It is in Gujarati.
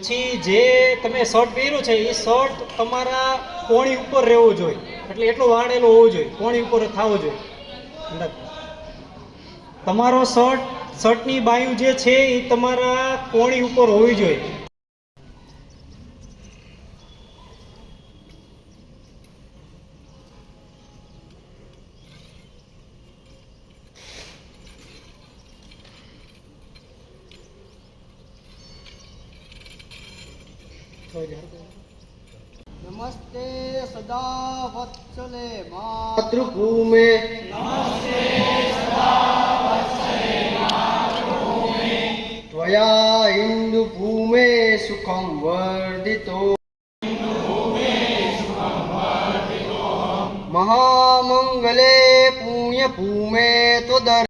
પછી જે તમે શર્ટ પહેર્યું છે, એ શર્ટ તમારા કોણી ઉપર રહેવો જોઈએ. એટલે એટલો વાળેલો હોવો જોઈએ, કોણી ઉપર થવો જોઈએ. તમારો શર્ટ, શર્ટની બાયું જે છે, એ તમારા કોણી ઉપર હોવી જોઈએ. નમસ્તે સદા વત્સલે મા. માતૃભૂમે. ત્વયા ઇન્દુભૂમે સુખમ વર્ધિતો. મહામંગલે પુણ્યભૂમે ત્વદર